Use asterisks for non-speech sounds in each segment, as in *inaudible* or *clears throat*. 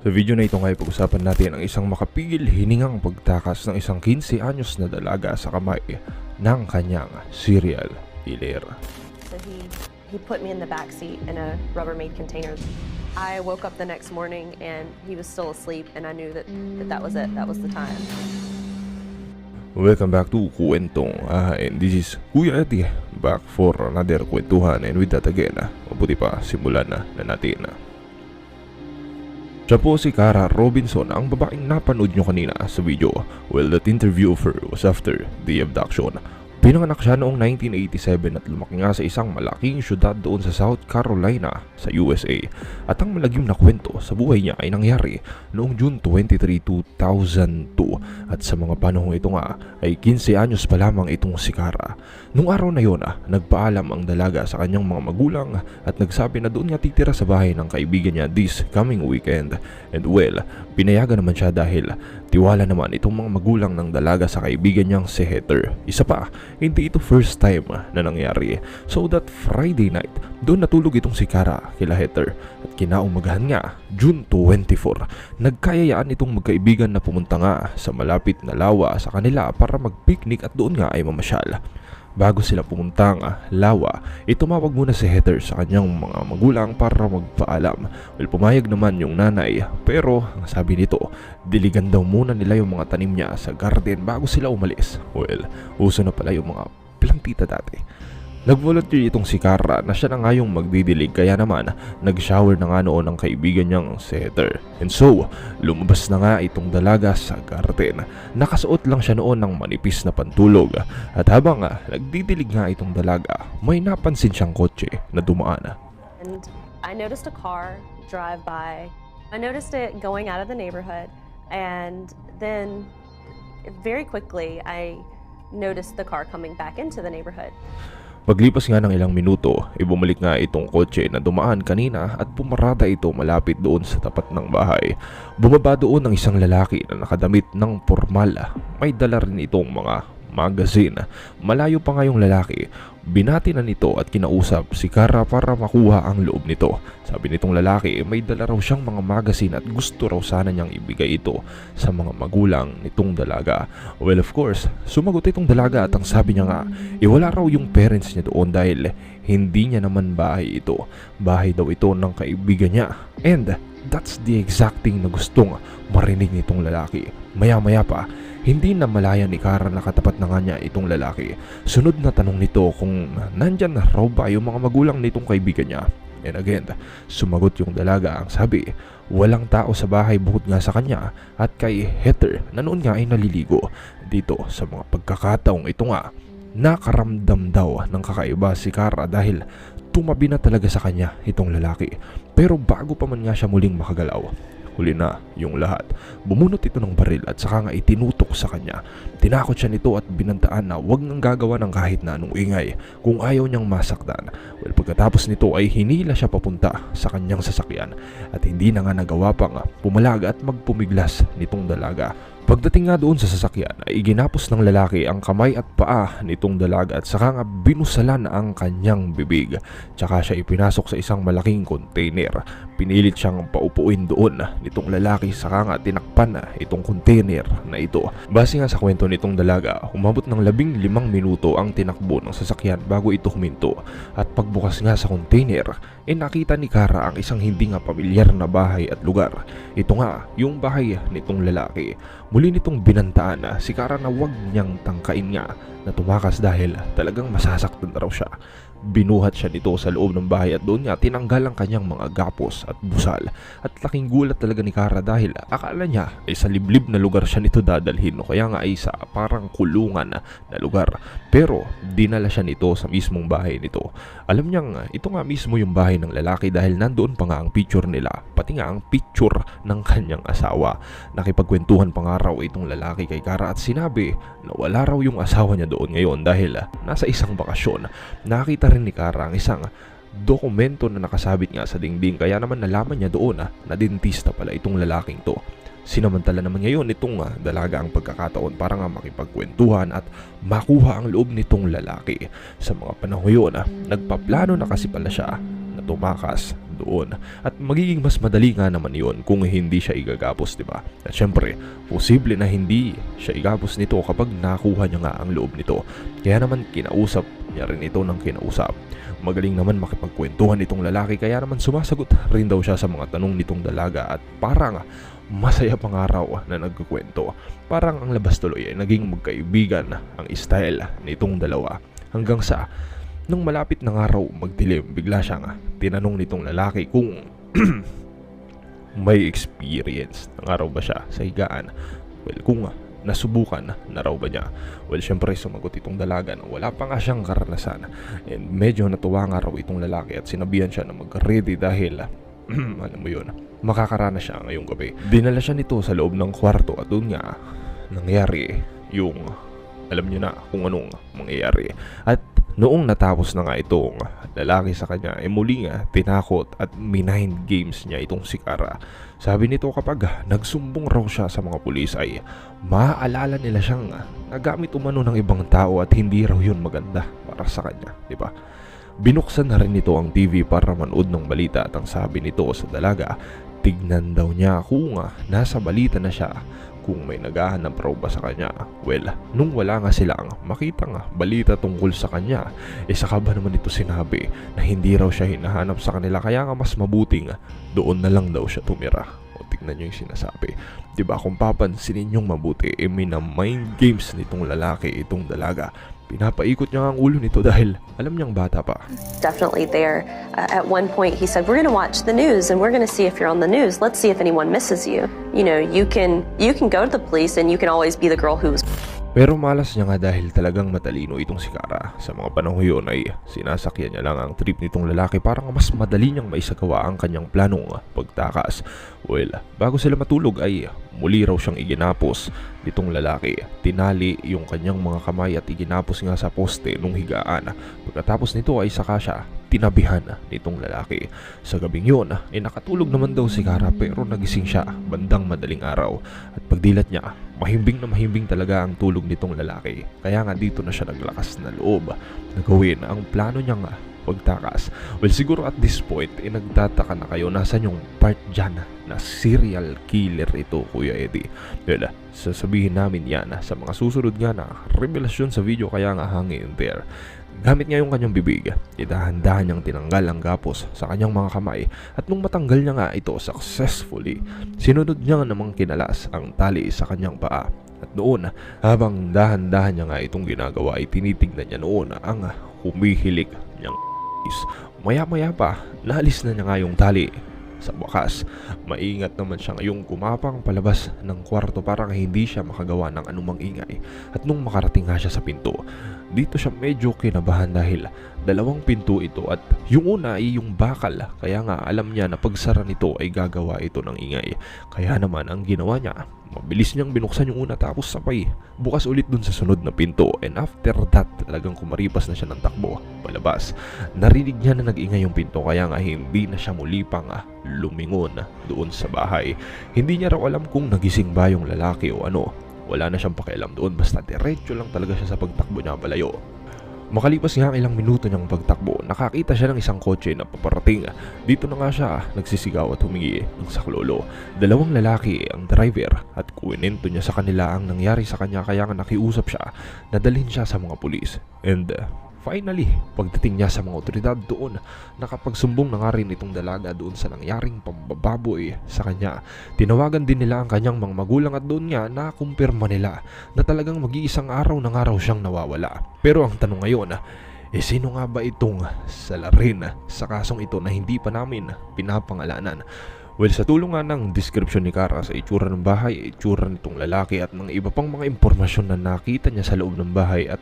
Sa video na ito nga pag-usapan natin ang isang makapigil hiningang pagtakas ng isang 15 anyos na dalaga sa kamay ng kanyang serial killer. So he, he put me in the back seat in a Rubbermaid container. I woke up the next morning and he was still asleep, and I knew that that, that was it. That was the time. Welcome back to Kwentong ah, and this is Kuya Eddie back for another kwentuhan and with that again, ah, mabuti pa simulan na, na natin. Siya po si Cara Robinson ang babaeng napanood nyo kanina sa video. Well, that interview of her was after the abduction. Pinanganak siya noong 1987 at lumaki nga sa isang malaking syudad doon sa South Carolina sa USA. At ang malagim na kwento sa buhay niya ay nangyari noong June 23, 2002. At sa mga panahong ito nga ay 15 anyos pa lamang itong si Cara. Nung araw na yon, ah, nagpaalam ang dalaga sa kanyang mga magulang at nagsabi na doon nga titira sa bahay ng kaibigan niya this coming weekend. And well, pinayagan naman siya dahil tiwala naman itong mga magulang ng dalaga sa kaibigan niyang si Heather. Isa pa, hindi ito first time ah, na nangyari. So that Friday night, doon natulog itong si Cara kila Heather. At kinaumagahan nga, June 24, nagkayayaan itong magkaibigan na pumunta nga sa malapit na lawa sa kanila para mag-picnic at doon nga ay mamasyal. Bago sila pumuntang ah, lawa, itumawag muna si Heather sa kanyang mga magulang para magpaalam. Well, pumayag naman yung nanay, pero ang sabi nito, diligan daw muna nila yung mga tanim niya sa garden bago sila umalis. Well, uso na pala yung mga plantita dati. Nag-volunteer itong si Cara na siya na nga yung magdidilig kaya naman nag-shower na nga noon ang kaibigan niyang si Heather. And so, lumabas na nga itong dalaga sa garden. Nakasuot lang siya noon ng manipis na pantulog at habang nga nagdidilig nga itong dalaga, may napansin siyang kotse na dumaan. And I noticed a car drive by. I noticed it going out of the neighborhood, and then very quickly I noticed the car coming back into the neighborhood. Paglipas nga ng ilang minuto, ibumalik nga itong kotse na dumaan kanina at pumarada ito malapit doon sa tapat ng bahay. Bumaba doon ang isang lalaki na nakadamit ng formal. May dala rin itong mga magazine. Malayo pa nga yung lalaki. Binati na nito at kinausap si Kara para makuha ang loob nito. Sabi nitong lalaki, may dala raw siyang mga magazine at gusto raw sana niyang ibigay ito sa mga magulang nitong dalaga. Well of course, sumagot itong dalaga at ang sabi niya nga, iwala raw yung parents niya doon dahil hindi niya naman bahay ito. Bahay daw ito ng kaibigan niya. And that's the exact thing na gustong marinig nitong lalaki. Maya-maya pa, hindi na malaya ni Kara na katapat na nga niya itong lalaki. Sunod na tanong nito kung nandyan na raw ba yung mga magulang nitong kaibigan niya. And again, sumagot yung dalaga ang sabi, walang tao sa bahay bukod nga sa kanya at kay Heather na noon nga ay naliligo. Dito sa mga pagkakataong ito nga, nakaramdam daw ng kakaiba si Kara dahil tumabi na talaga sa kanya itong lalaki. Pero bago pa man nga siya muling makagalaw, huli na yung lahat. Bumunot ito ng baril at saka nga itinutok sa kanya. Tinakot siya nito at binantaan na huwag nang gagawa ng kahit na anong ingay kung ayaw niyang masaktan. Well, pagkatapos nito ay hinila siya papunta sa kanyang sasakyan at hindi na nga nagawa pang pumalag at magpumiglas nitong dalaga. Pagdating nga doon sa sasakyan ay iginapos ng lalaki ang kamay at paa nitong dalaga at saka nga binusalan ang kanyang bibig. Tsaka siya ipinasok sa isang malaking container. Pinilit siyang paupuin doon nitong lalaki saka nga tinakpan itong container na ito. Base nga sa kwento nitong dalaga, umabot ng labing limang minuto ang tinakbo ng sasakyan bago ito huminto. At pagbukas nga sa container, eh nakita ni Kara ang isang hindi nga pamilyar na bahay at lugar. Ito nga, yung bahay nitong lalaki. Nitong binantaan na si Kara na wag niyang tangkain nga na tumakas dahil talagang masasaktan raw siya. Binuhat siya nito sa loob ng bahay at doon niya tinanggal ang kanyang mga gapos at busal. At laking gulat talaga ni Kara dahil akala niya ay sa liblib na lugar siya nito dadalhin o kaya nga ay sa parang kulungan na lugar. Pero dinala siya nito sa mismong bahay nito. Alam niyang ito nga mismo yung bahay ng lalaki dahil nandoon pa nga ang picture nila pati nga ang picture ng kanyang asawa. Nakipagkwentuhan pa nga raw itong lalaki kay Kara at sinabi na wala raw yung asawa niya doon ngayon dahil nasa isang bakasyon. Nakita rin ni Kara ang isang dokumento na nakasabit nga sa dingding kaya naman nalaman niya doon ah, na dentista pala itong lalaking to. Sinamantala naman ngayon itong ah, dalaga ang pagkakataon para nga makipagkwentuhan at makuha ang loob nitong lalaki. Sa mga panahon yun, ah, nagpaplano na kasi pala siya na tumakas doon. At magiging mas madali nga naman yon kung hindi siya igagapos, di ba? At syempre, posible na hindi siya igapos nito kapag nakuha niya nga ang loob nito. Kaya naman kinausap niya rin ito ng kinausap. Magaling naman makipagkwentuhan itong lalaki kaya naman sumasagot rin daw siya sa mga tanong nitong dalaga at parang masaya pang araw na nagkukwento. Parang ang labas tuloy ay naging magkaibigan ang style nitong dalawa. Hanggang sa nung malapit ng araw magdilim, bigla siyang tinanong nitong lalaki kung *clears throat* may experience ng araw ba siya sa higaan. Well, kung nasubukan na raw ba niya? Well, syempre sumagot itong dalaga na wala pa nga siyang karanasan. And medyo natuwa nga raw itong lalaki at sinabihan siya na mag-ready dahil *clears throat* alam mo yun, makakaranas siya ngayong gabi. Dinala siya nito sa loob ng kwarto at doon nga nangyari yung alam niyo na kung anong mangyayari. At noong natapos na nga itong lalaki sa kanya, eh muli nga tinakot at minahin games niya itong si Kara. Sabi nito kapag nagsumbong raw siya sa mga pulis ay maaalala nila siyang nagamit umano ng ibang tao at hindi raw yun maganda para sa kanya, di ba? Binuksan na rin nito ang TV para manood ng balita at ang sabi nito sa dalaga, tignan daw niya kung nasa balita na siya kung may naghahanap raw ba sa kanya. Well, nung wala nga silang makita nga balita tungkol sa kanya, eh saka ba naman ito sinabi na hindi raw siya hinahanap sa kanila kaya nga mas mabuting doon na lang daw siya tumira. O tignan nyo yung sinasabi. ba kung papansinin yung mabuti, eh mind games nitong lalaki, itong dalaga. Pinapaikot niya ang ulo nito dahil alam niyang bata pa. Definitely there. Uh, at one point, he said, "We're to watch the news, and we're to see if you're on the news. Let's see if anyone misses you. You know, you can you can go to the police, and you can always be the girl who was Pero malas niya nga dahil talagang matalino itong si Kara. Sa mga panahon yun ay sinasakyan niya lang ang trip nitong lalaki para mas madali niyang maisagawa ang kanyang planong pagtakas. Well, bago sila matulog ay muli raw siyang iginapos nitong lalaki. Tinali yung kanyang mga kamay at iginapos nga sa poste nung higaan. Pagkatapos nito ay saka siya tinabihan nitong lalaki. Sa gabing yun, ay nakatulog naman daw si Kara pero nagising siya bandang madaling araw. At pagdilat niya, mahimbing na mahimbing talaga ang tulog nitong lalaki. Kaya nga dito na siya naglakas na loob na gawin ang plano niya nga pagtakas. Well, siguro at this point, eh, nagtataka na kayo nasan yung part dyan na serial killer ito, Kuya Eddie. Well, sasabihin namin yan sa mga susunod nga na revelasyon sa video kaya nga hangin there. Gamit niya yung kanyang bibig, idahan-dahan niyang tinanggal ang gapos sa kanyang mga kamay at nung matanggal niya nga ito successfully, sinunod niya namang kinalas ang tali sa kanyang paa. At noon, habang dahan-dahan niya nga itong ginagawa ay tinitignan niya noon ang humihilik niyang *laughs* is. Maya-maya pa, naalis na niya nga yung tali. Sa wakas, maingat naman siya ngayong kumapang palabas ng kwarto para nga hindi siya makagawa ng anumang ingay. At nung makarating nga siya sa pinto, dito siya medyo kinabahan dahil dalawang pinto ito at yung una ay yung bakal. Kaya nga alam niya na pagsara nito ay gagawa ito ng ingay. Kaya naman ang ginawa niya, mabilis niyang binuksan yung una tapos sabay. Bukas ulit dun sa sunod na pinto. And after that talagang kumaripas na siya ng takbo. Palabas. Narinig niya na nag-ingay yung pinto kaya nga hindi na siya muli pang ah, lumingon doon sa bahay. Hindi niya raw alam kung nagising ba yung lalaki o ano. Wala na siyang pakialam doon basta diretso lang talaga siya sa pagtakbo niya palayo Makalipas nga ang ilang minuto niyang pagtakbo, nakakita siya ng isang kotse na paparating. Dito na nga siya nagsisigaw at humingi ng saklolo. Dalawang lalaki ang driver at kuwinento niya sa kanila ang nangyari sa kanya kaya nga nakiusap siya na dalhin siya sa mga pulis. And finally, pagdating niya sa mga otoridad doon, nakapagsumbong na nga rin itong dalaga doon sa nangyaring pambababoy sa kanya. Tinawagan din nila ang kanyang mga magulang at doon nga nakumpirma nila na talagang mag-iisang araw ng araw siyang nawawala. Pero ang tanong ngayon, eh sino nga ba itong salarin sa kasong ito na hindi pa namin pinapangalanan? Well, sa tulong nga ng description ni Kara sa itsura ng bahay, itsura nitong lalaki at mga iba pang mga impormasyon na nakita niya sa loob ng bahay at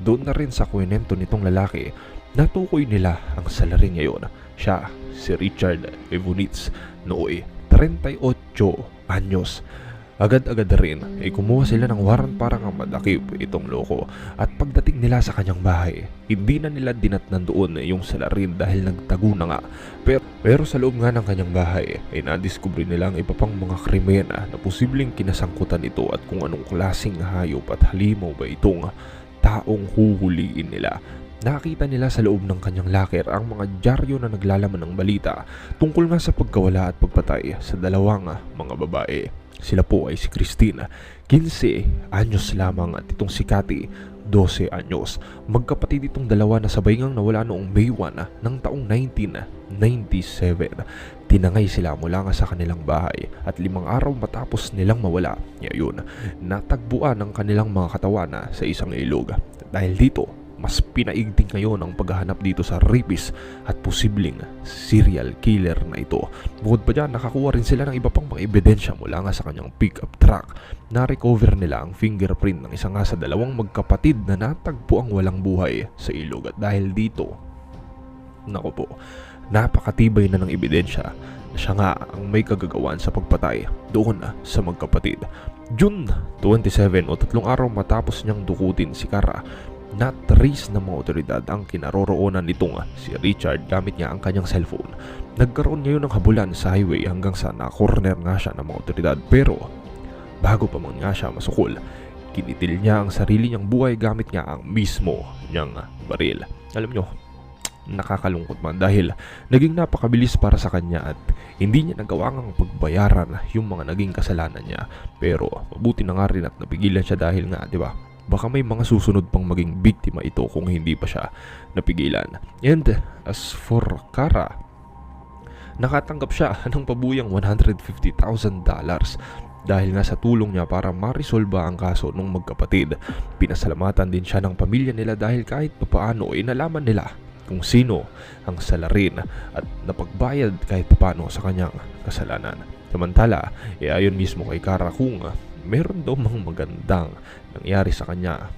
doon na rin sa kwento nitong lalaki, natukoy nila ang salarin ngayon. Siya, si Richard Evonitz, nooy 38 anyos. Agad-agad rin ay kumuha sila ng warrant para nga madakip itong loko at pagdating nila sa kanyang bahay, hindi na nila dinatnan doon yung salarin dahil nagtago na nga. Pero, pero sa loob nga ng kanyang bahay ay nadiskubre nila ang iba pang mga krimen na posibleng kinasangkutan ito at kung anong klaseng hayop at halimaw ba itong taong huhuliin nila. nakita nila sa loob ng kanyang locker ang mga dyaryo na naglalaman ng balita tungkol nga sa pagkawala at pagpatay sa dalawang mga babae. Sila po ay si Christine, 15 anyos lamang at itong si Cathy, 12 anyos. Magkapatid itong dalawa na sabay ngang nawala noong May 1 ah, ng taong 1997. Tinangay sila mula nga sa kanilang bahay at limang araw matapos nilang mawala. Ngayon, natagbuan ang kanilang mga katawan sa isang ilog. Dahil dito, mas pinaigting ngayon ang paghahanap dito sa rapist at posibleng serial killer na ito. Bukod pa dyan, nakakuha rin sila ng iba pang mga ebidensya mula nga sa kanyang pickup truck. Na-recover nila ang fingerprint ng isa nga sa dalawang magkapatid na natagpo ang walang buhay sa ilog. At dahil dito, nako po, napakatibay na ng ebidensya na siya nga ang may kagagawan sa pagpatay doon sa magkapatid. June 27 o tatlong araw matapos niyang dukutin si Kara, na-trace ng mga otoridad ang kinaroroonan nitong si Richard gamit niya ang kanyang cellphone. Nagkaroon ngayon ng habulan sa highway hanggang sa na-corner nga siya ng mga otoridad pero bago pa man nga siya masukol, kinitil niya ang sarili niyang buhay gamit niya ang mismo niyang baril. Alam niyo, nakakalungkot man dahil naging napakabilis para sa kanya at hindi niya nagawa ngang pagbayaran yung mga naging kasalanan niya. Pero mabuti na nga rin at napigilan siya dahil nga, di ba? Baka may mga susunod pang maging biktima ito kung hindi pa siya napigilan. And as for Kara, nakatanggap siya *laughs* ng pabuyang $150,000 dahil nga sa tulong niya para marisolba ang kaso ng magkapatid. Pinasalamatan din siya ng pamilya nila dahil kahit papaano ay nalaman nila kung sino ang salarin at napagbayad kahit papaano sa kanyang kasalanan. Samantala, e ayon mismo kay Kara kung meron daw mga magandang nangyari sa kanya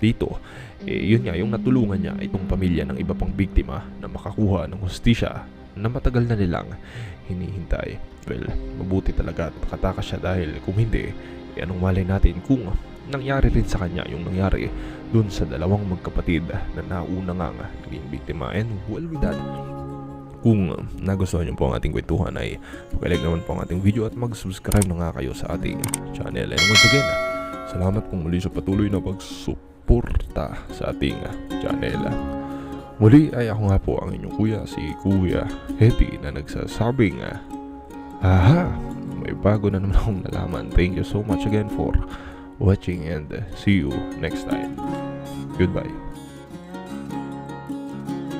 dito, eh, yun nga, yung natulungan niya itong pamilya ng iba pang biktima na makakuha ng hustisya na matagal na nilang hinihintay. Well, mabuti talaga at nakatakas siya dahil kung hindi, eh, anong malay natin kung nangyari rin sa kanya yung nangyari dun sa dalawang magkapatid na nauna nga naging biktima. And well with that, kung nagustuhan niyo po ang ating kwentuhan ay pag-like naman po ang ating video at mag-subscribe na nga kayo sa ating channel. And once again, salamat kung muli sa patuloy na pagsuporta sa ating channel. Muli ay ako nga po ang inyong kuya, si Kuya Heti na nagsasabing Aha, may bago na naman akong nalaman. Thank you so much again for watching and see you next time. Goodbye.